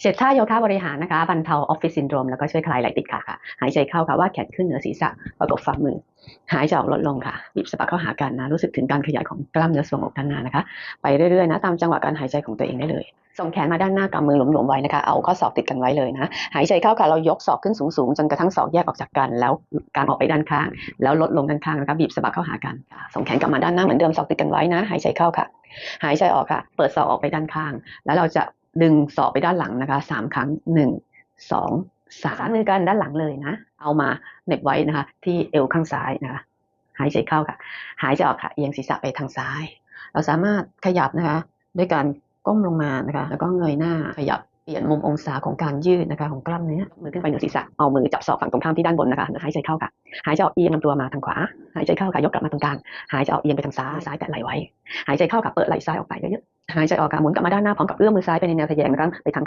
เสร็จท่าโยคะบริหารนะคะบรรเทาออฟฟิศซินโดรมแล้วก็ช่วยคลายไหล่ติดขาค่ะ หายใจเข้าค่ะว่าดแขนขึ้นเหนือศีรษะประกบฝ่ามือ หายใจออกลดลงค่ะบีบสะบักเข้าหากันนะรู้สึกถึงการขยายของกล้ามเนื้อทรวงอกด้านหน้านะคะ ไปเรื่อยๆนะตามจังหวะการหายใจของตัวเองได้เลย ส่งแขนมาด้านหน้ากำมือหลวมๆไว้นะคะเอาข้อศอกติดกันไว้เลยนะหายใจเข้าค่ะเรายกศอกขึ้นสูงๆจนกระทั่งศอกแยกออกจากกัน แล้วการออกไปด้านข้าง แล้วลดลงด้านข้างนะคะบีบสะบักเข้าหากันส่งแขนกลับมาด้านหน้าเหมือนเดิมศอกติดกันไว้นะ หายใจเข้าค่ะ หายใจออกค่ะ เปิดศอกออกไปด้านข้าง แล้วเราจะ ดึงศอกไปด้านหลังนะคะสามครั้งหนึ่งสองสามมือกันด้านหลังเลยนะ เอามาเน็บไว้นะคะ ที่เอวข้างซ้ายนะคะหายใจเข้าค่ะ หายใจออกค่ะเอียงศีรษะไปทางซ้าย เราสามารถขยับนะคะ ด้วยการก้มลงมานะคะ แล้วก็เงยหน้าขยับเปลี่ยนมุมองศาของการยืดนะคะของกล้ามเนื้อมือขึ้นไปเหนือศีรษะเอามือจับศอกฝั่งตรงข้ามที่ด้านบนนะคะหายใจเข้าค่ะ หายใจออกเอียงลำตัวมาทางขวา หายใจเข้าค่ะยกกลับมาตรงกลางหายใจออกเอียงไปทางซ้ายซ้ายแตะไหล่ไว้ หายใจเข้ากับเปิดไหล่ซ้ายออกไปเยอะๆหายใจออกกับหมุนกลับมาด้านหน้าพร้อมกับเอื้อมมือซ้ายไปในแนวทะแยงนะคะไปทางเขา